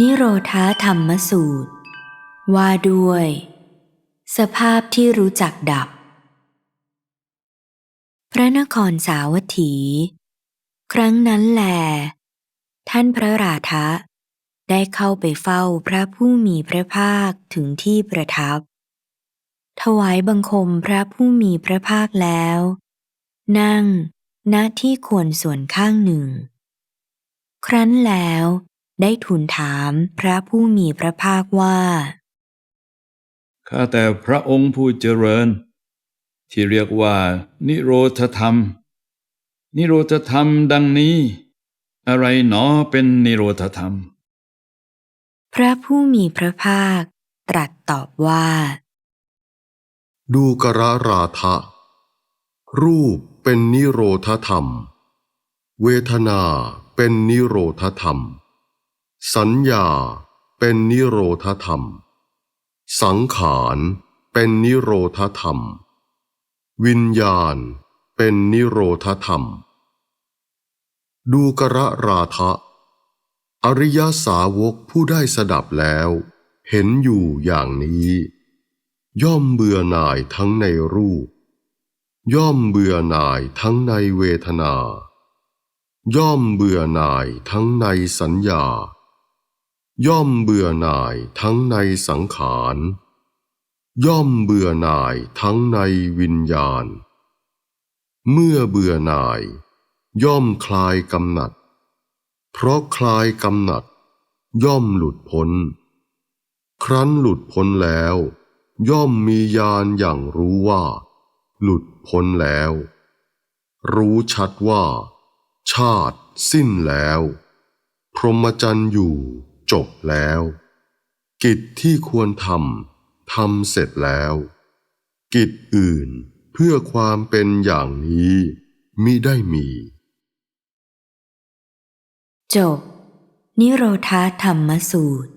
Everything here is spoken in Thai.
นิโรธาธรรมสูตร ว่าด้วย สภาพที่รู้จักดับ พระนครสาวัตถี ครั้งนั้นแล ท่านพระราธะได้เข้าไปเฝ้าพระผู้มีพระภาคถึงที่ประทับ ถวายบังคมพระผู้มีพระภาคแล้ว นั่งณที่ควรส่วนข้างหนึ่ง ครั้นแล้ว ได้ทูลถามพระผู้มีพระภาคว่า ข้าแต่พระองค์ผู้เจริญ ที่เรียกว่า นิโรธธรรม นิโรธธรรมดังนี้ อะไรหนอเป็นนิโรธธรรม พระผู้มีพระภาค ตรัสตอบว่า ดูกระราทะรูปเป็นนิโรธธรรม เวทนาเป็นนิโรธธรรม สัญญาเป็นนิโรธธรรม สังขารเป็นนิโรธธรรม วิญญาณเป็นนิโรธธรรม ดูกระราทะ อริยสาวกผู้ได้สดับแล้ว เห็นอยู่อย่างนี้ ย่อมเบื่อหน่ายทั้งในรูป ย่อมเบื่อหน่ายทั้งในเวทนา ย่อมเบื่อหน่ายทั้งในสัญญา ย่อมเบื่อหน่ายทั้งในสังขาร ย่อมเบื่อหน่ายทั้งในวิญญาณ เมื่อเบื่อหน่าย ย่อมคลายกำหนัด เพราะคลายกำหนัด ย่อมหลุดพ้น ครั้นหลุดพ้นแล้ว ย่อมมีญาณอย่างรู้ว่า หลุดพ้นแล้ว รู้ชัดว่า ชาติสิ้นแล้ว พรหมจรรย์อยู่ จบแล้ว กิจที่ควรทำทำเสร็จแล้ว กิจอื่นเพื่อความเป็นอย่างนี้มิได้มีจบ นิโรธาธรรมสูตร